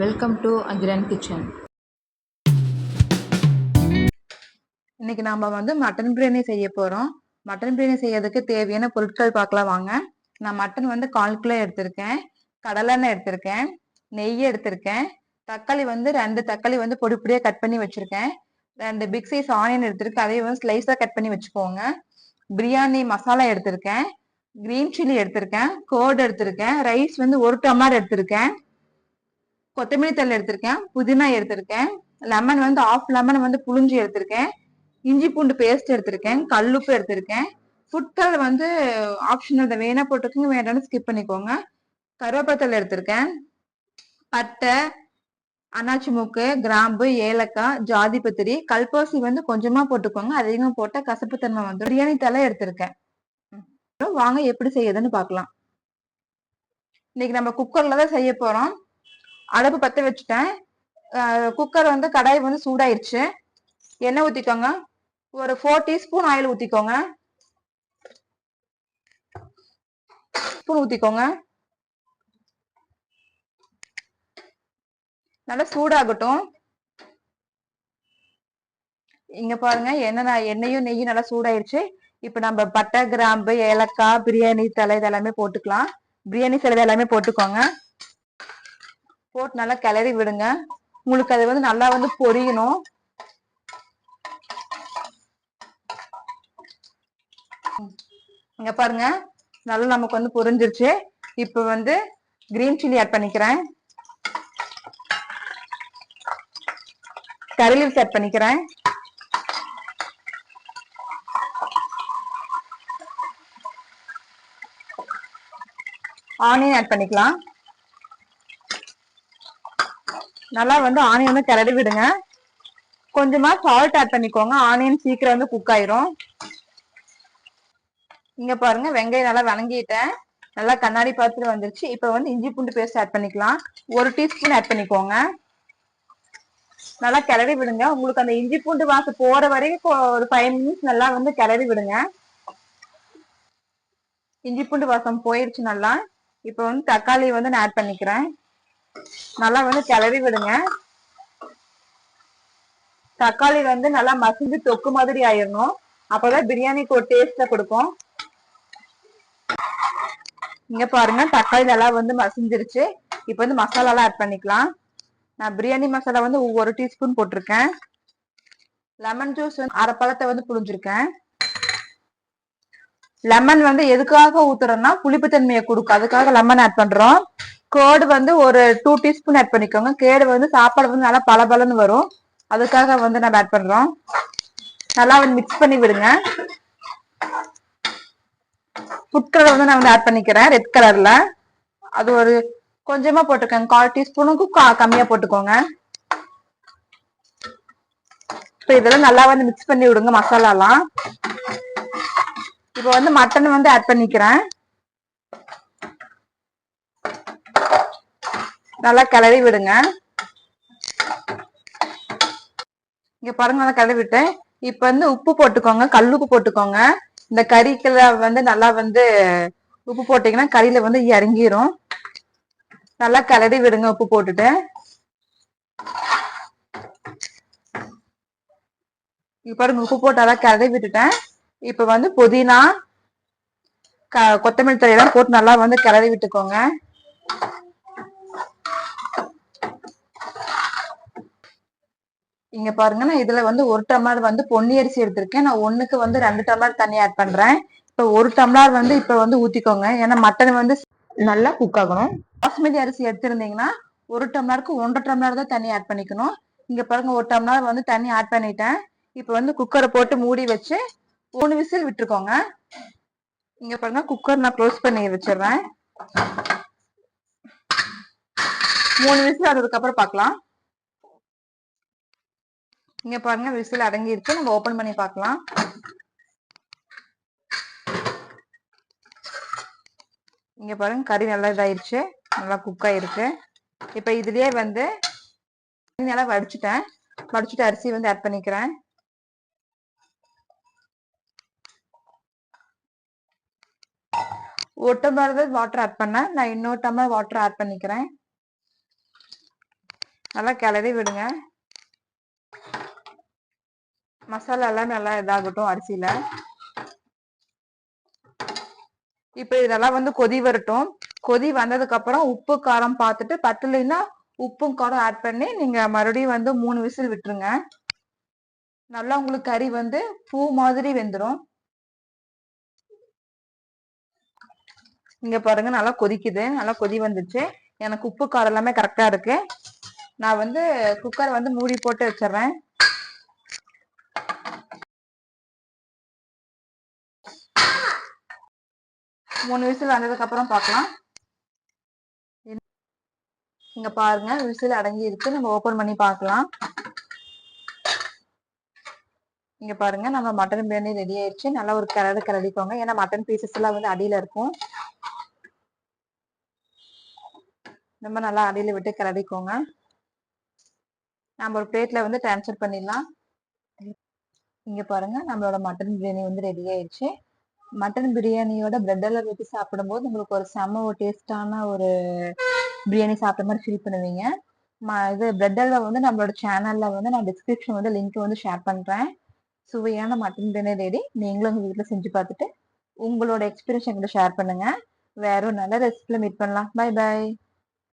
Welcome to அகிரன் kitchen இன்னைக்கு நாம வந்து மட்டன் பிரியாணி செய்ய போறோம். மட்டன் பிரியாணி செய்யறதுக்கு தேவையான பொருட்கள் பார்க்கலாம் வாங்க. நான் மட்டன் வந்து கால் கிலோ எடுத்திருக்கேன். கடலெண்ணெய் எடுத்திருக்கேன். நெய் எடுத்திருக்கேன். தக்காளி வந்து ரெண்டு தக்காளி வந்து பொடி பொடியா கட் பண்ணி வச்சிருக்கேன். ரெண்டு பிக் சைஸ் ஆனியன் எடுத்திருக்கேன். அதையும் வந்து ஸ்லைஸா கட் பண்ணி வச்சுக்கோங்க. பிரியாணி மசாலா எடுத்திருக்கேன். கிரீன் சில்லி எடுத்திருக்கேன். கோர்டு எடுத்திருக்கேன். ரைஸ் வந்து ஒரு டம்ளர் எடுத்திருக்கேன். கொத்தமல்லி தழை எடுத்திருக்கேன் புதினா எடுத்திருக்கேன் லெமன் வந்து ஆஃப் லெமன் வந்து புளிஞ்சு எடுத்திருக்கேன் இஞ்சி பூண்டு பேஸ்ட் எடுத்திருக்கேன் கல்லுப்பு எடுத்திருக்கேன். ஃபுட் கலர் வந்து ஆப்ஷனல் தான். வேணா போட்டுக்கோங்க வேண்டாம்னு ஸ்கிப் பண்ணிக்கோங்க. கருவேப்பத்தல் எடுத்திருக்கேன். பட்டை அன்னாச்சி மூக்கு கிராம்பு ஏலக்காய் ஜாதி பத்திரி கல்பாசி வந்து கொஞ்சமா போட்டுக்கோங்க. அதிகமாக போட்டால் கசப்புத்தன்மை வந்து பிரியாணி தலை எடுத்திருக்கேன். வாங்க எப்படி செய்யுதுன்னு பார்க்கலாம். இன்னைக்கு நம்ம குக்கர்ல தான் செய்ய போறோம். அடுப்பு பற்ற வச்சுட்டேன். குக்கர் வந்து கடாய் வந்து சூடாயிருச்சு. எண்ணெய் ஊற்றிக்கோங்க ஒரு ஃபோர் டீஸ்பூன் ஆயில் ஊற்றிக்கோங்க ஸ்பூன் ஊற்றிக்கோங்க நல்லா சூடாகட்டும். இங்க பாருங்க என்ன எண்ணெயும் நெய்யும் நல்லா சூடாயிருச்சு. இப்ப நம்ம பட்டை கிராம்பு ஏலக்காய் பிரியாணி தலை இதெல்லாமே போட்டுக்கலாம். பிரியாணி சிலது எல்லாமே போட்டுக்கோங்க. போட்டு நல்லா கிளறி விடுங்க. உங்களுக்கு அது வந்து நல்லா வந்து பொரியணும். இங்க பாருங்க. நல்லா நமக்கு வந்து பொரிஞ்சிருச்சு. இப்ப வந்து கிரீன் சில்லி ஆட் பண்ணிக்கிறேன். கறி லீவ்ஸ் ஆட் பண்ணிக்கிறேன். ஆனியன் ஆட் பண்ணிக்கலாம். நல்லா வந்து ஆனியன் வந்து கிளறி விடுங்க. கொஞ்சமா சால்ட் ஆட் பண்ணிக்கோங்க. ஆனியன் சீக்கிரம் வந்து குக் ஆயிரும். இங்க பாருங்க வெங்காயம் நல்லா வணங்கிட்டேன். நல்லா கண்ணாடி பாத்திரம் வந்துருச்சு. இப்ப வந்து இஞ்சி பூண்டு பேஸ்ட் ஆட் பண்ணிக்கலாம். ஒரு டீஸ்பூன் ஆட் பண்ணிக்கோங்க. நல்லா கிளறி விடுங்க. உங்களுக்கு அந்த இஞ்சி பூண்டு வாசம் போற வரைக்கும் ஒரு ஃபைவ் மினிட்ஸ் நல்லா வந்து கிளறி விடுங்க. இஞ்சி பூண்டு வாசம் போயிருச்சு நல்லா. இப்ப வந்து தக்காளி வந்து நான் ஆட் பண்ணிக்கிறேன். நல்லா வந்து கிளறி விடுங்க. தக்காளி வந்து நல்லா மசிஞ்சு தொக்கு மாதிரி ஆயிடணும் அப்பதான் பிரியாணிக்கு ஒரு டேஸ்ட கொடுக்கும் இங்க பாருங்க தக்காளி நல்லா வந்து மசிஞ்சிருச்சு. இப்ப வந்து மசாலாலாம் ஆட் பண்ணிக்கலாம். நான் பிரியாணி மசாலா வந்து ஒரு டீஸ்பூன் போட்டிருக்கேன். லெமன் ஜூஸ் வந்து அரை பழத்தை வந்து புழிஞ்சிருக்கேன். லெமன் வந்து எதுக்காக ஊத்துறோம்னா புளிப்புத்தன்மையை கொடுக்கும். அதுக்காக லெமன் ஆட் பண்றோம். கேர்டு வந்து ஒரு டூ டீஸ்பூன் ஆட் பண்ணிக்கோங்க. கேடு வந்து சாப்பாடு வந்து நல்லா பளபளன்னு வரும். அதுக்காக வந்து நம்ம ஆட் பண்றோம். நல்லா வந்து மிக்ஸ் பண்ணி விடுங்க. ஃபுட் கலர் வந்து நான் வந்து ஆட் பண்ணிக்கிறேன். ரெட் கலர்ல அது ஒரு கொஞ்சமா போட்டுக்கோங்க. கால் டீஸ்பூனுக்கும் கம்மியா போட்டுக்கோங்க. இப்போ இதெல்லாம் நல்லா வந்து மிக்ஸ் பண்ணி விடுங்க மசாலாலாம். இப்போ வந்து மட்டன் வந்து ஆட் பண்ணிக்கிறேன். நல்லா கிளறி விடுங்க. இங்க பாருங்க நல்லா கிளறி விட்டேன். இப்ப வந்து உப்பு போட்டுக்கோங்க கல்லுப்பு போட்டுக்கோங்க. இந்த கறிக்குள்ள வந்து நல்லா வந்து உப்பு போட்டீங்கன்னா கறியில வந்து இறங்கிரும். நல்லா கிளறி விடுங்க உப்பு போட்டுட்டு. இப்ப பாருங்க உப்பு போட்டாதான் கிளறி விட்டுட்டேன். இப்ப வந்து புதினா கொத்தமல்லி தழையெல்லாம் போட்டு நல்லா வந்து கிளறி விட்டுக்கோங்க. இங்க பாருங்க நான் இதுல வந்து ஒரு டம்ளர் வந்து பொன்னி அரிசி எடுத்திருக்கேன். நான் ஒண்ணுக்கு வந்து ரெண்டு டம்ளர் தண்ணி ஆட் பண்றேன். இப்ப ஒரு டம்ளர் வந்து இப்ப வந்து ஊத்திக்கோங்க. ஏன்னா மட்டன் வந்து நல்லா குக் ஆகணும். பாஸ்மதி அரிசி எடுத்திருந்தீங்கன்னா ஒரு டம்ளருக்கு ஒன்றரை டம்ளர் தான் தண்ணி ஆட் பண்ணிக்கணும். இங்க பாருங்க ஒரு டம்ளர் வந்து தண்ணி ஆட் பண்ணிட்டேன். இப்ப வந்து குக்கரை போட்டு மூடி வச்சு மூணு விசில் விட்டுருக்கோங்க. இங்க பாருங்க குக்கர் நான் க்ளோஸ் பண்ணி வச்சிடுறேன். மூணு விசில் அதுக்கப்புறம் அப்புறம் பார்க்கலாம் இங்க பாருங்க விசில் அடங்கி இருக்கு நம்ம ஓபன் பண்ணி பார்க்கலாம். இங்க பாருங்க கறி நல்லா இதாயிருச்சு. நல்லா குக் ஆயிருக்கு. இப்ப இதுலயே வந்து நல்லா வடிச்சுட்டேன். வடிச்சுட்டு அரிசி வந்து ஆட் பண்ணிக்கிறேன். ஒரு டம்ளர் வாட்டர் ஆட் பண்ணேன். நான் இன்னொரு டம்ளர் வாட்டர் ஆட் பண்ணிக்கிறேன். நல்லா கிளறி விடுங்க. மசாலா எல்லாம் நல்லா இதாகட்டும் அரிசியில. இப்ப இதெல்லாம் வந்து கொதி வரட்டும். கொதி வந்ததுக்கு அப்புறம் உப்பு காரம் பார்த்துட்டு பத்தலைன்னா உப்பும் காரம் ஆட் பண்ணி நீங்க மறுபடியும் வந்து மூணு விசில் விட்டுருங்க. நல்லா உங்களுக்கு கறி வந்து பூ மாதிரி வெந்துடும் இங்க பாருங்க நல்லா கொதிக்குது. நல்லா கொதி வந்துச்சு. எனக்கு உப்பு காரம் எல்லாமே கரெக்டா இருக்கு. நான் வந்து குக்கர் வந்து மூடி போட்டு வச்சிடுறேன் மூணு விசில் வந்ததுக்கு அப்புறம் பார்க்கலாம். இங்க பாருங்க விசில் அடங்கி இருக்கு. நம்ம ஓபன் பண்ணி பார்க்கலாம். இங்க பாருங்க நம்ம மட்டன் பிரியாணி ரெடி ஆயிடுச்சு. நல்லா ஒரு கிளறு கிளறிக்கோங்க ஏன்னா மட்டன் பீசஸ் எல்லாம் வந்து அடியில இருக்கும். நம்ம நல்லா அடியில விட்டு கிளறிக்கோங்க நம்ம ஒரு பிளேட்ல வந்து ட்ரான்ஸ்ஃபர் பண்ணிடலாம். இங்க பாருங்க நம்மளோட மட்டன் பிரியாணி வந்து ரெடி ஆயிடுச்சு. மட்டன் பிரியாணியோட பிரெட் எல்லாம் வச்சு சாப்பிடும்போது உங்களுக்கு ஒரு செம்ம ஒரு டேஸ்டான ஒரு பிரியாணி சாப்பிட்ட மாதிரி ஃபீல் பண்ணுவீங்க. ம- இது பிரெட் அல்வா வந்து நம்மளோட சேனல்ல வந்து நான் டிஸ்கிரிப்ஷன் வந்து லிங்க் வந்து ஷேர் பண்றேன். சுவையான மட்டன் பிரியாணி ரெடி நீங்களும் உங்க வீட்டில் செஞ்சு பார்த்துட்டு உங்களோட எக்ஸ்பீரியன்ஸ் என்கிட்ட ஷேர் பண்ணுங்க. வேற ஒரு நல்ல ரெசிபில மீட் பண்ணலாம். Bye bye